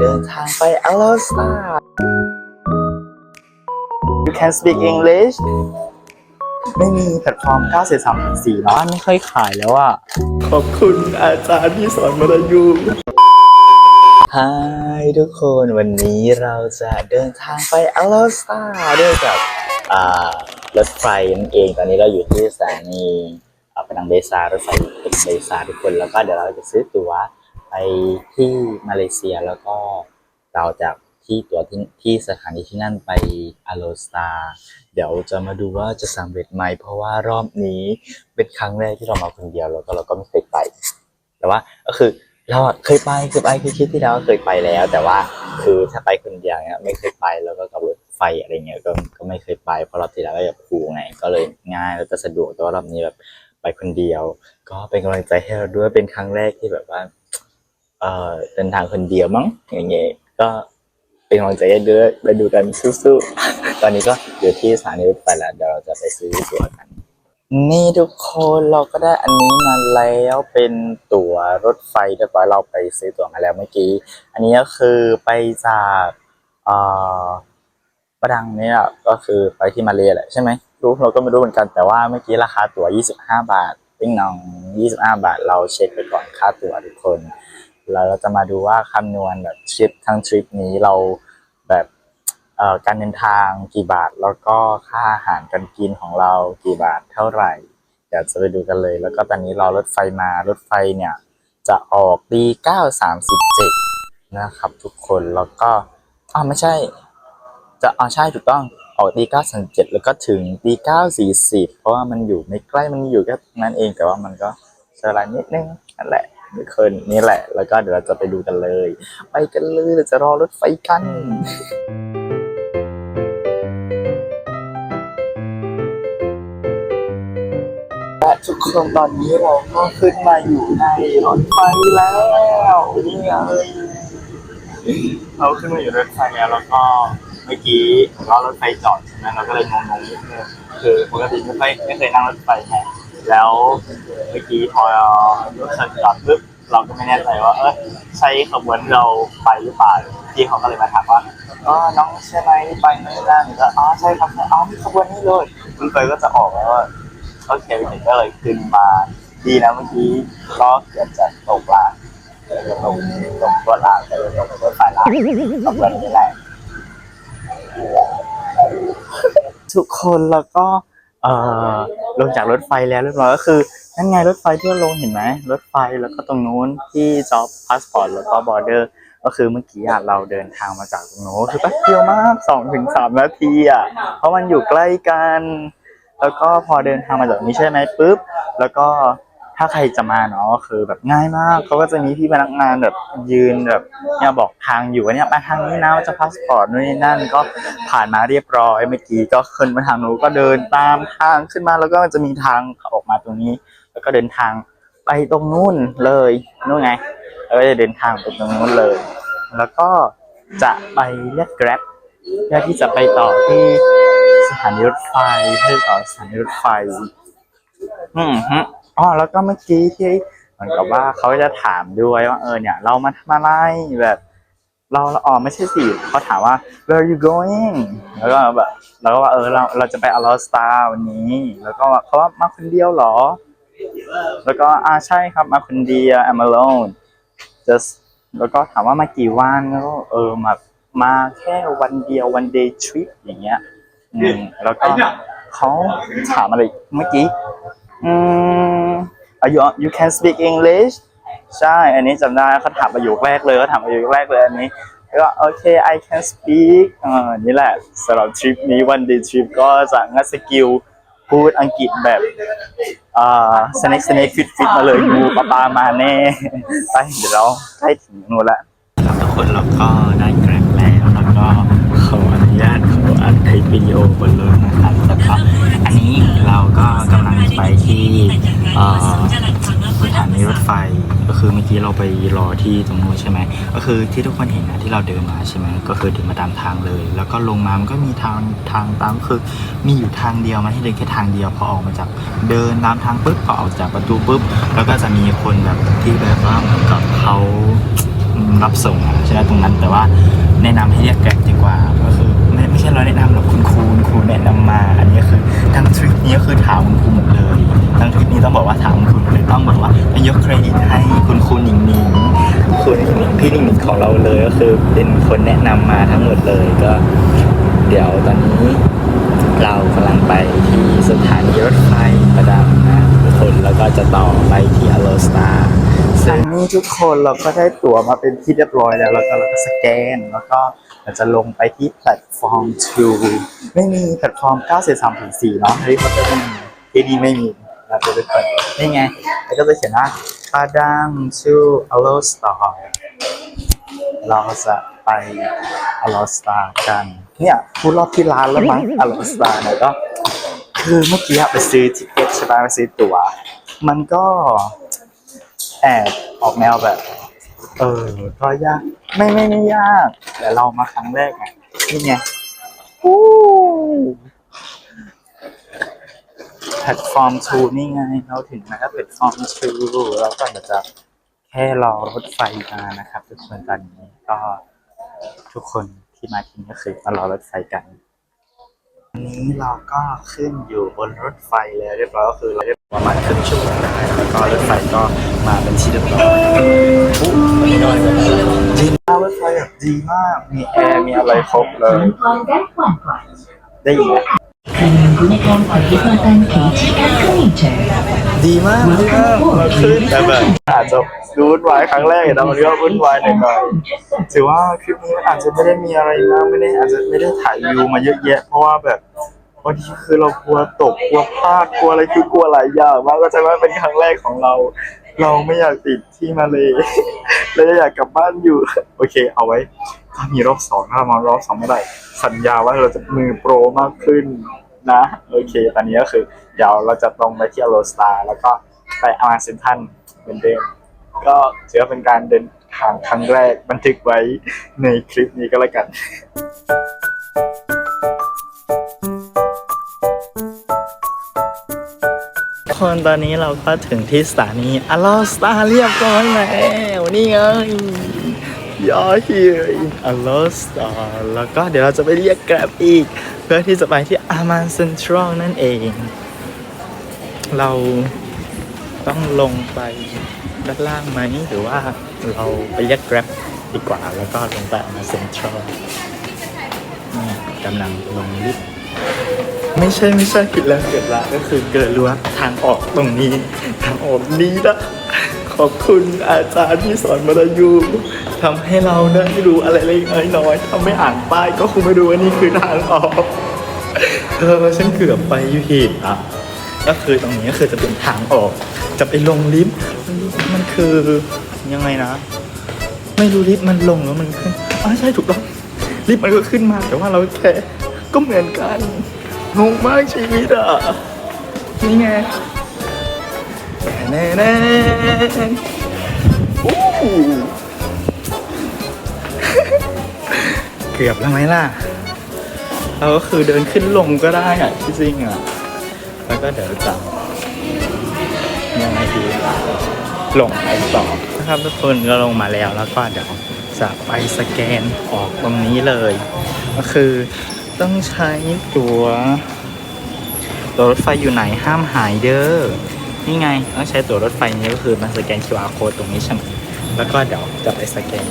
เดินทางไปอลาสตา You can speak English ไม่มีแพลตฟอร์ม 943 4เนาะไม่ค่อยขายแล้วอะ ขอบคุณอาจารย์ที่สอนมาลายูฮายทุกคนวันนี้เราจะเดินทางไปอลาสตาด้วยกับอ่ารถไฟนั่นเองตอนนี้เราอยู่ที่สถานีอ่าปนังเบซารถไฟปนังเบซาทุกคนแล้วก็เดี๋ยวเราจะซื้อตั๋ว ไปที่มาเลเซียแล้วก็เราจะที่ตั๋วที่ที่สถานีที่นั่นไปอโลสตาเดี๋ยวจะมาดูว่าจะสำเร็จไหมเพราะว่ารอบนี้เป็นครั้งแรกที่เรามาคนเดียวแล้วก็เราก็ไม่เคยไป แต่ว่าก็คือเราเคยไปเคยไปคือคลิปที่แล้วเคยไปแล้ว แต่ว่าคือถ้าไปคนเดียวเนี่ยไม่เคยไปแล้วก็กับรถไฟอะไรเงี้ยก็ก็ไม่เคยไปเพราะรอบที่แล้วก็แบบครูไงก็เลยง่ายแล้วก็สะดวกแต่ว่ารอบนี้แบบไปคนเดียว ก็เป็นกำลังใจให้เราด้วยเป็นครั้งแรกที่แบบว่า เออเดินทางคนเดียวมั้งอย่างเงี้ยก็เป็นกำลังใจให้ด้วยไปดูกันสู้ๆตอนนี้ก็อยู่ที่สถานีรถไฟแล้วเดี๋ยวเราจะไปซื้อตั๋วกัน นี่ทุกคนเราก็ได้อันนี้มาแล้วเป็นตั๋วรถไฟเรียบร้อยเราไปซื้อตั๋วมาแล้วเมื่อกี้ อันนี้ก็คือไปจากเอ่อประดังนี่ยก็คือไปที่มาเลแหละใช่ไหมรู้เราก็ไม่รู้เหมือนกันแต่ว่าเมื่อกี้ราคาตั๋ว 25 บาทติ้งนอง 25 บาท เราเช็คไปก่อนค่าตั๋วทุกคน แล้วเราจะมาดูว่าคำนวณแบบทริปทั้งทริปนี้เราแบบการเดินทางกี่บาท แล้วก็ค่าอาหารการกินของเรากี่บาทเท่าไหร่เดี๋ยวจะไปดูกันเลย แล้วก็ตอนนี้รอรถไฟมารถไฟเนี่ยจะออกตี9:37 นะครับทุกคนแล้วก็อ้าวไม่ใช่ จะอ๋อใช่ถูกต้องออกตี9:37 แล้วก็ถึงตี9:40 เพราะว่ามันอยู่ไม่ใกล้มันอยู่แค่นั้นเองแต่ว่ามันก็ใช้เวลานิดนึงนั่นแหละ ทุกคนนี่แหละ แล้วก็เดี๋ยวเราจะไปดูกันเลย ไปกันเลยเราจะรอรถไฟกันและทุกคนตอนนี้เราก็ขึ้นมาอยู่ในรถไฟแล้วนี่เราขึ้นมาอยู่รถไฟแล้วแล้วก็เมื่อกี้เรารถไฟจอดใช่ไหมเราก็เลยงงๆนิดนึงคือปกติไม่เคยไม่เคยนั่งรถไฟไง แล้วเมื่อกี้พอรถไฟจอดปุ๊บเราก็ไม่แน่ใจว่าเออใช่ขบวนเราไปหรือเปล่าพี่เขาก็เลยมาถามว่าอ๋อน้องใช่ไหมไปไม่ได้หนูก็อ๋อใช่ครับใช่อ๋อมีขบวนนี้เลยรถไฟก็จะออกแล้วโอเควันนี้ก็เลยขึ้นมาดีนะเมื่อกี้ก็เกือบจะตกลางเกือบจะตกตกตัวลางแต่ตกตัวสายลางตกแบบนี้แหละทุกคนแล้วก็ เอ่อลงจากรถไฟแล้วเรียบร้อยก็คือนั่นไงรถไฟที่เราลงเห็นไหมรถไฟแล้วก็ตรงนู้นที่จ็อบพาสปอร์ตแล้วก็บอร์เดอร์ก็คือเมื่อกี้อะเราเดินทางมาจากตรงโน้นคือแป๊บเดียวมากสองถึงสามนาทีอะเพราะมันอยู่ใกล้กัน แล้วก็พอเดินทางมาจากนี้ใช่ไหมปุ๊บ แล้วก็ ถ้าใครจะมาเนาะคือแบบง่ายมากเขาก็จะมีพี่พนักงานแบบยืนแบบเนี่ยบอกทางอยู่ว่าเนี่ยมาทางนี้นะว่าจะพาสปอร์ตนู่นนี่นั่นก็ผ่านมาเรียบร้อยเมื่อกี้ก็ขึ้นมาทางนู้นก็เดินตามทางขึ้นมาแล้วก็จะมีทางออกมาตรงนี้ แล้วก็เดินทางไปตรงนู้นเลยนู่นไงแล้วก็จะเดินทางไปตรงนู้นเลย แล้วก็จะไปเรียก Grab เพื่อที่จะไปต่อที่สถานีรถไฟเพื่อต่อสถานีรถไฟ อืมฮึ อ๋อแล้วก็เมื่อกี้ที่เหมือนกับว่าเขาจะถามด้วยว่าเออเนี่ย เรามาทำอะไรแบบเราเราอ๋อไม่ใช่สิเขาถามว่า where are you going แล้วก็แบบเราก็ว่าเออเราเราจะไปอลอสตาวันนี้ แล้วก็เขาว่ามาคนเดียวเหรอ แล้วก็อ่าใช่ครับมาคนเดียว I'm alone just แล้วก็ถามว่ามากี่วันแล้วก็เออมามาแค่วันเดียว one day trip อย่างเงี้ยอืมแล้วก็เขาถามอะไรเมื่อกี้ อืม are you you can speak English ใช่ อันนี้จำได้เขาถามประโยคแรกเลยเขาถามประโยคแรกเลยอันนี้ แล้วก็โอเค I can speak อ่านี่แหละสำหรับทริปนี้ one day trip ก็จะงัดสกิลพูดอังกฤษแบบอ่าสเน็กสเน็กฟิตฟิตมาเลยงูปลาปลามาแน่ไปเดี๋ยวเราใกล้ถึงนู่นละทุกคนเราก็ได้แกร็บแล้วแล้วก็ขออนุญาตขออัดคลิปวิดีโอบนรถนะครับ แล้วก็อันนี้เราก็กำลังไปที่สถานีรถไฟก็คือเมื่อกี้เราไปรอที่ตรงนู้นใช่ไหมก็คือที่ทุกคนเห็นนะที่เราเดินมาใช่ไหมก็คือเดินมาตามทางเลย แล้วก็ลงมามันก็มีทางทางตามคือมีอยู่ทางเดียวมาให้เดินแค่ทางเดียวพอออกมาจากเดินตามทางปุ๊บพอออกจากประตูปุ๊บแล้วก็จะมีคนแบบที่แบบว่าเหมือนกับเขารับส่งใช่ไหมตรงนั้นแต่ว่าแนะนำให้เรียกแกร็บดีกว่า ช่เราแนะนำหรอกคุณครูคุณครูแนะนำมาอันนี้คือทั้งทริปนี้คือถามคุณครูหมดเลยทั้งทริปนี้ต้องบอกว่าถามคุณครูหมดเลยต้องบอกว่ายกเครดิตให้คุณครูหนิงหนิงคุณครูหนิงนิงพี่หนิงหนิงของเราเลยก็คือเป็นคนแนะนำมาทั้งหมดเลยก็ เดี๋ยวตอนนี้เรากำลังไปที่สถานีรถไฟประดังนะทุกคนแล้วก็จะต่อไปที่อโลสตาซึ่งนี้ทุกคนเราก็ได้ตั๋วมาเป็นที่เรียบร้อยแล้วแล้วก็เราก็สแกนแล้วก็ เราจะลงไปที่แพลตฟอร์ม 2 ไม่มีแพลตฟอร์ม9 4 3 4เนาะที่เขาจะไม่มีที่นี่ไม่มีนะทุกคนนี่ไง แล้วก็จะเขียนว่าประดัง to a l o s t a r เราจะไปอลอสตากัน เนี่ยพูดรอบที่ร้านแล้วมั้งอลอสตาเนี่ยก็ คือเมื่อกี้ไปซื้อทิเก็ตใช่ปะไปซื้อตั๋ว มันก็แอบออกแนวแบบ เออก็ยาก ไม่ไม่ไม่ยาก แต่เรามาครั้งแรกไงนี่ไงอู้แพลตฟอร์ม2นี่ไง เราถึงแล้วแพลตฟอร์ม2แล้วก็จะแค่รอรถไฟมานะครับ ทุกคนตอนนี้ก็ทุกคนที่มาที่นี่ก็คือมารอรถไฟกันวันนี้เราก็ขึ้นอยู่บนรถไฟแล้วเรียบร้อยก็คือเราได้ประมาณครึ่งชั่วโมงแล้วก็รถไฟก็ มาเป็นที่เรียบร้อยอุ๊ยดีมากรถไฟแบบดีมาก มีแอร์มีอะไรครบเลยความได้กว่าก่อนได้ยินไหมคืนในการปฏิบัติการผีที่การขึ้นเจอดีมากดีมากมาขึ้นแต่แบบอาจจะดูวุ่นวายครั้งแรกนะมันก็วุ่นวายหน่อยๆถือว่าคลิปนี้อาจจะไม่ได้มีอะไรมากไม่ได้อาจจะไม่ได้ถ่ายวิวมาเยอะแยะ เพราะว่าแบบบางทีคือเรากลัวตกกลัวพลาดกลัวอะไรคือกลัวหลายอย่างมากก็จะว่าเป็นครั้งแรกของเรา เราไม่อยากติดที่มาเลยเลยอยากกลับบ้านอยู่ โอเค เอาไว้ ถ้ามีรอบสองถ้ามารอบสองเมื่อไหร่สัญญาว่าเราจะมือโปรมากขึ้นนะ โอเค ตอนนี้ก็คือ เดี๋ยวเราจะตรงไปที่อโลสตาแล้วก็ไปอาร์เซนทันเหมือนเดิมก็ถือว่าเป็นการเดินทางครั้งแรกบันทึกไว้ในคลิปนี้ก็แล้วกัน คนตอนนี้เราก็ถึงที่สถานีอลอสตาเรียบร้อยแล้วนี่ไงยอฮีอิอลอสตาแล้วก็เดี๋ยวเราจะไปเรียกแกร็บอีก เพื่อที่จะไปที่อามันเซ็นทรัลนั่นเอง เราต้องลงไปด้านล่างไหมหรือว่าเราไปเรียกแกร็บดีกว่า แล้วก็ลงไปอามันเซ็นทรัลกำลังลงลิฟต์ ไม่ใช่ไม่ใช่ผิดแล้วเกิดละก็คือเกิดรู้ว่าทางออกตรงนี้ ทางออกนี้นะขอบคุณอาจารย์ที่สอนมาลายูทำให้เราได้รู้อะไรเล็กน้อยๆถ้าไม่อ่านป้ายก็คงไม่รู้ว่านี่คือทางออกเออฉันเกือบไปยู่ผิดอะก็คือตรงนี้ก็คือจะเป็นทางออก จะไปลงลิฟต์มันคือยังไงนะ ไม่รู้ลิฟต์มันลงแล้วมันขึ้นอ๋อใช่ถูกต้องลิฟต์มันก็ขึ้นมาแต่ว่าเราแค่ก็เหมือนกัน งงมากชีวิตอะ นี่ไงแน่แน่ๆอู้หูเกือบแล้วไหมล่ะเราก็คือเดินขึ้นลงก็ได้อะที่จริงอะ แล้วก็เดี๋ยวจะยังไงดีลงไปต่อนะครับทุกคนก็ลงมาแล้วแล้วก็เดี๋ยวจะไปสแกนออกตรงนี้เลย ก็คือ ต้องใช้ตัวตัวรถไฟอยู่ไหนห้ามหายเด้อนี่ไงต้องใช้ตัวรถไฟนี้ก็คือมาสแกน QR code ตรงนี้ใช่ไหมแล้วก็เดี๋ยวจะไปสแกน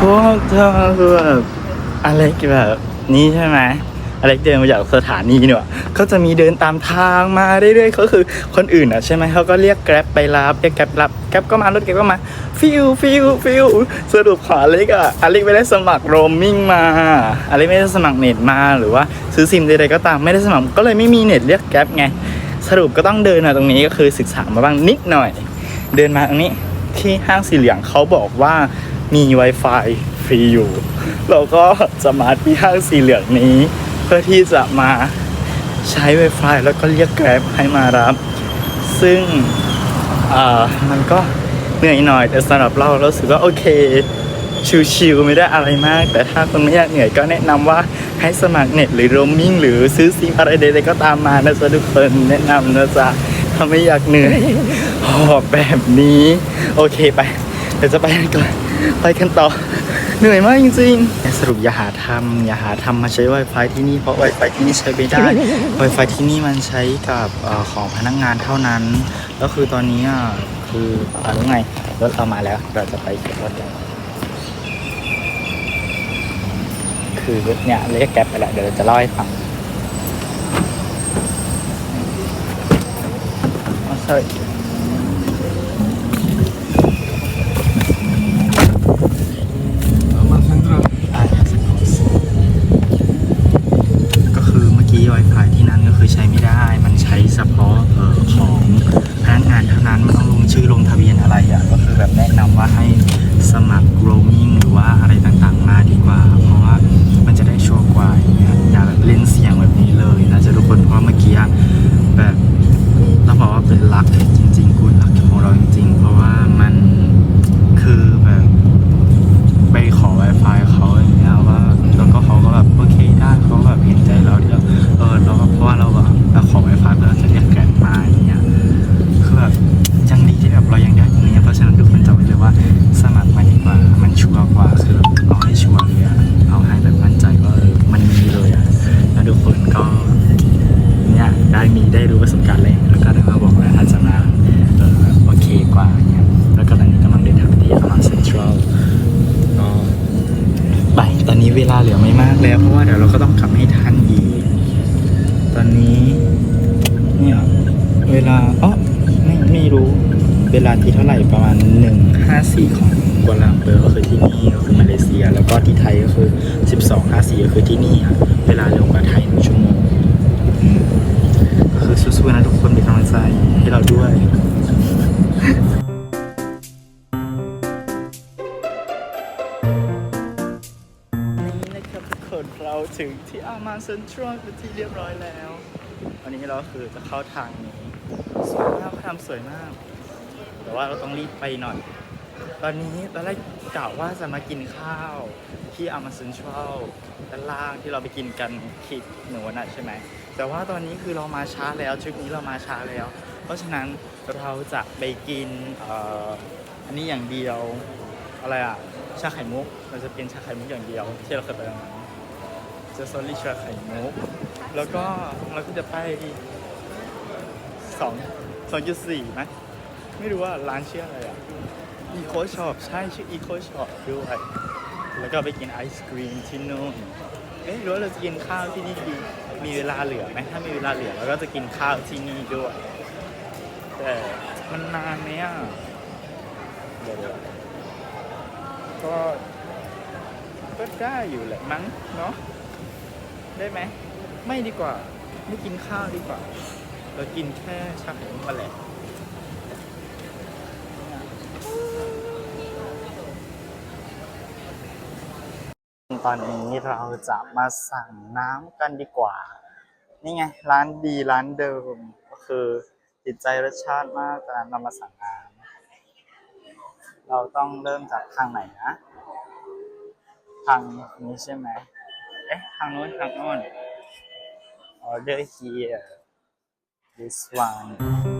พวกเธอคือแบบอะไรแบบนี้ใช่ไหม อะไรเดินมาจากสถานีเนี่ยก็จะมีเดินตามทางมาเรื่อยๆก็คือคนอื่นอะใช่ไหมเขาก็เรียกแกร็บไปรับเรียกแกร็บรับแกร็บก็มารถแกร็บก็มาฟิวฟิวฟิวสรุปขออเล็กอะอเล็กไม่ได้สมัครโรมมิ่งมาอเล็กไม่ได้สมัครเน็ตมาหรือว่าซื้อซิมใดๆก็ตามไม่ได้สมัครก็เลยไม่มีเน็ตเรียกแกร็บไงสรุปก็ต้องเดินมาตรงนี้ก็คือศึกษามาบ้างนิดหน่อย เดินมาตรงนี้ที่ห้างสีเหลืองเขาบอกว่ามี Wi-Fi ฟรีอยู่ เราก็จะมาที่ห้างสีเหลืองนี้ พื่อที่จะมาใช้ Wi-Fi แล้วก็เรียกแกร็บให้มารับ ซึ่งอ่ามันก็เหนื่อยหน่อย แต่สำหรับเราเรารู้สึกว่าโอเค ชิลๆไม่ได้อะไรมาก แต่ถ้าคนไม่อยากเหนื่อยก็แนะนำว่าให้สมัครเน็ตหรือโรมมิ่งหรือซื้อซิมอะไรใดๆก็ตามมานะจ๊ะทุกคนแนะนำนะจ๊ะถ้าไม่อยากเหนื่อยหอบแบบนี้ โอเคไป เดี๋ยวจะไปกันก่อนไปกันต่อ เหนื่อยมากจริงๆ สรุปอย่าหาทำอย่าหาทำมาใช้ Wi-Fi ที่นี่เพราะ Wi-Fi ที่นี่ใช้ไม่ได้ Wi-Fi ที่นี่มันใช้กับอของพนักงานเท่านั้นแล้วคือตอนนี้คืออ่ารู้ไงรถเรามาแล้ว เราจะไปเก็บรถกันคือรถเนี่ยเรียกแก๊ปไปแล้วเดี๋ยวเราจะเล่าให้ฟังอ๋อ sorry ได้มีได้รู้ประสบการณ์เลยแล้วก็ได้มาบอกว่าอาจจะมาเออโอเคกว่าอย่างเงี้ยแล้วก็ตอนนี้กำลังเดินทางไปที่อามาเซ็นทรัลไปตอนนี้เวลาเหลือไม่มากแล้ว เพราะว่าเดี๋ยวเราก็ต้องกลับให้ทันอีก ตอนนี้เนี่ยเวลาอ๋อไม่ไม่รู้เวลาที่เท่าไหร่ประมาณหนึ่งห้าสี่ของกัวลาเปอร์ก็คือที่นี่ก็คือมาเลเซีย แล้วก็ที่ไทยก็คือสิบสองห้าสี่ก็คือที่นี่อะเวลาเร็วกว่าไทยหนึ่งชั่วโมง สู้ๆนะทุกคนเป็นกำลังใจให้เราด้วยนี้นะครับทุกคนเราถึงที่อามาเซ็นทรัลเป็นที่เรียบร้อยแล้ว วันนี้เราคือจะเข้าทางนี้สวยมากเขาทำสวยมาก แต่ว่าเราต้องรีบไปหน่อย ตอนนี้ตอนแรกกะว่าจะมากินข้าวที่อามาเซ็นทรัลด้านล่างที่เราไปกินกันคิดหนูวันนั้นใช่ไหม แต่ว่าตอนนี้คือเรามาช้าแล้วทริปนี้เรามาช้าแล้ว เพราะฉะนั้นเราจะไปกินอันนี้อย่างเดียวอะไรอะชาไข่มุก เราจะเป็นชาไข่มุกอย่างเดียว ที่เราเคยไปตรงนั้นจะโซลี่ชาไข่มุก แล้วก็เราก็จะไปสองสองจุดสี่ไหมไม่รู้ว่าร้านชื่ออะไรอะอีโคช็อปใช่ชื่ออีโคช็อปด้วยแล้วก็ไปกินไอศครีมที่นู่นเอ๊ะหรือว่าเราจะกินข้าวที่นี่ดี มีเวลาเหลือไหมถ้ามีเวลาเหลือเราก็จะกินข้าวที่นี่ด้วย แต่มันนานไหมอะเดี๋ยวก็ ก็ได้อยู่แหละมั้งเนาะได้ไหม ไม่ดีกว่า ไม่กินข้าวดีกว่า เรากินแค่ชาไข่มุกมาแหละ ตอนนี้เราจะมาสั่งน้ำกันดีกว่า นี่ไง ร้านดีร้านเดิม ก็คือติดใจรสชาติมากแต่เรามาสั่งน้ำเราต้องเริ่มจากทางไหนนะ ทางนี้ใช่ไหมเอ๊ะทางนู้นทางนู้น order here this one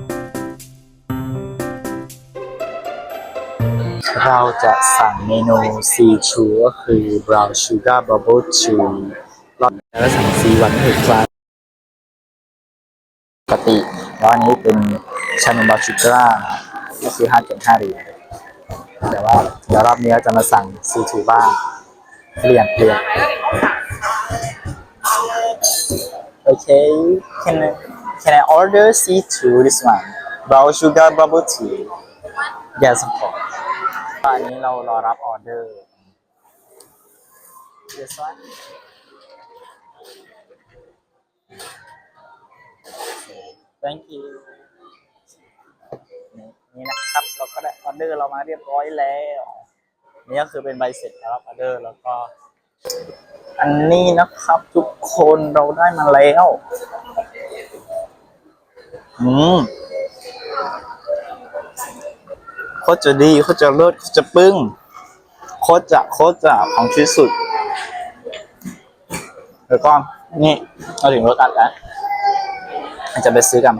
เราจะสั่งเมนู C chu ก็คือ brown sugar bubble tea รอบแล้วสั่ง C วันก็คือคลาสปกติแล้วอันนี้เป็นชานมบาชูการ์ก็คือ 5.5เหรียญแต่ว่าเดี๋ยวรอบนี้จะมาสั่ง C2 บ้างเปลี่ยนเปลี่ยน Okay can I can I order C2 this one brown sugar bubble tea yes of course ตอนนี้เรารอรับออเดอร์ this one thank you นี่นี่นะครับ เราก็ได้ออเดอร์เรามาเรียบร้อยแล้ว นี่ก็คือเป็นใบเสร็จแล้วออเดอร์แล้วก็ อันนี้นะครับทุกคนเราได้มาแล้ว อืม โคตรจะดีโคตรจะเลิศโคตรจะปึ้ง โคตรจะโคตรจะของที่สุดแล้วก็นี่เราถึงรถอัดแล้วอาจจะไปซื้อกัน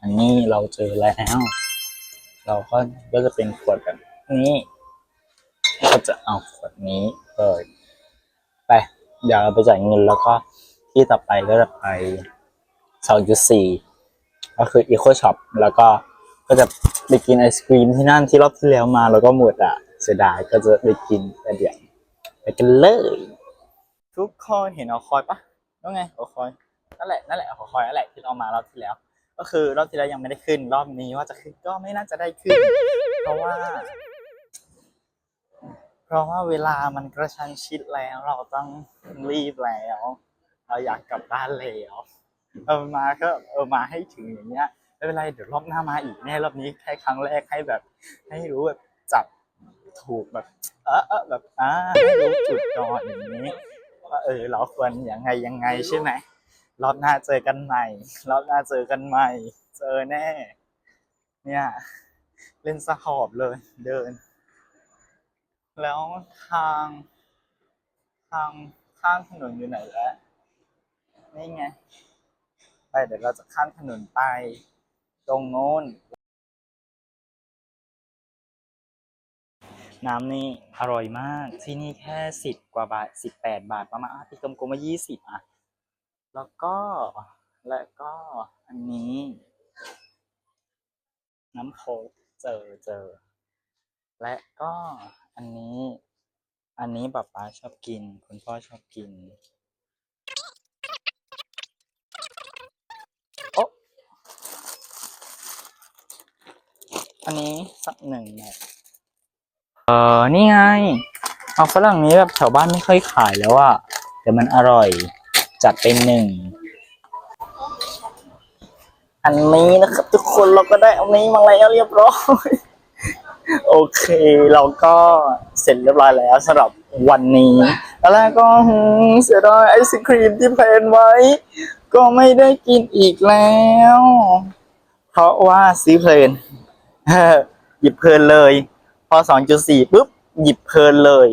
อันนี้เราเจอแล้ว เราก็ก็จะเป็นขวดแบบนี้ ก็จะเอาขวดนี้เปิดไปเดี๋ยวเราไปจ่ายเงินแล้วก็ที่ต่อไปก็จะไปสองจุดสี่ ก็คือ Eco Shop แล้วก็ก็จะไปกินไอศครีมที่นั่นที่รอบที่แล้วมาแล้วก็หมดอะเสียดายก็จะไปกินแต่เดี๋ยวไปกันเลย ทุกคนเห็นเอาคอยปะนั่นไงเอาคอยนั่นแหละนั่นแหละเอาคอยนั่นแหละที่เรามารอบที่แล้ว ก็คือรอบที่แล้วยังไม่ได้ขึ้น รอบนี้ว่าจะขึ้นก็ไม่น่าจะได้ขึ้น เพราะว่า เพราะว่าเวลามันกระชั้นชิดแล้ว เราต้องรีบแล้ว เราอยากกลับบ้านแล้ว เออมาก็เออมาให้ถึงอย่างเงี้ยไม่เป็นไรเดี๋ยวรอบหน้ามาอีกแน่รอบนี้แค่ครั้งแรกให้แบบ ให้รู้แบบจับถูกแบบ เออเออแบบอ่าให้รู้จุดก่อนอย่างนี้ว่าเออเราควรยังไงยังไงใช่ไหมรอบหน้าเจอกันใหม่ รอบหน้าเจอกันใหม่ เจอแน่ เนี่ย เล่นสะหอบเลย เดิน แล้วทาง ทางข้างถนนอยู่ไหนแล้วนี่ไง ไปเดี๋ยวเราจะข้ามถนนไป ตรงโน้น น้ำนี่อร่อยมาก ที่นี่แค่สิบกว่าบาทสิบแปดบาทประมาณอะที่กลมๆมายี่สิบอะ แล้วก็ และก็อันนี้ น้ำโคกเจอเจอ และก็อันนี้ อันนี้ป๊าป๊าชอบกิน คุณพ่อชอบกิน โอะ อันนี้สักหนึ่งเนี่ยเออนี่ไงเอาฝรั่งนี้แบบแถวบ้านไม่ค่อยขายแล้วอะแต่มันอร่อย จัดเป็นหนึ่ง อันนี้นะครับ ทุกคนเราก็ได้อานี้มาแล้วเรียบร้อย โอเค เราก็เสร็จเรียบร้อยแล้วสำหรับวันนี้ แล้วก็เสียดายไอศครีมที่แพลนไว้ ก็ไม่ได้กินอีกแล้ว เพราะว่าซื้อเพลน หยิบเพลินเลย พอ2.4ปุ๊บ หยิบเพลินเลย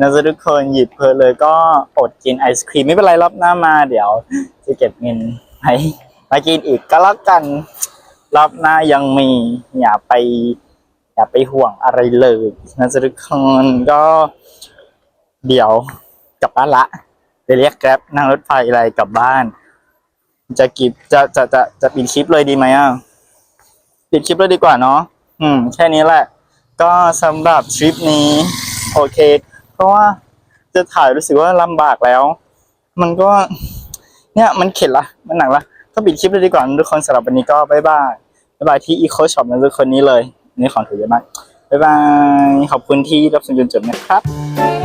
นะจ๊ะทุกคนหยิบเพลินเลยก็อดกินไอศครีมไม่เป็นไรรอบหน้ามา เดี๋ยวจะเก็บเงินให้มากินอีกก็แล้วกันรอบหน้ายังมีอย่าไปอย่าไปห่วงอะไรเลยนะจ๊ะทุกคนก็ เดี๋ยวกลับบ้านละไปเรียกแกร็บนั่งรถไฟอะไรกลับบ้าน จะกิบจะจะจะจะปิดคลิปเลยดีไหมอะ ปิดคลิปเลยดีกว่าเนาะอืม แค่นี้แหละ ก็สำหรับทริปนี้ โอเค เพราะว่าจะถ่ายรู้สึกว่าลำบากแล้ว มันก็ เนี่ยมันเข็ดละ มันหนักละก็ปิดคลิปเลยดีกว่าทุกคนสำหรับวันนี้ก็บ๊ายบายบ๊ายบายที่ Eco Shop นะทุกคนนี้เลยนนี่ของถือเยอะมากบ๊ายบาย ขอบคุณที่รับชมจนจบนะครับ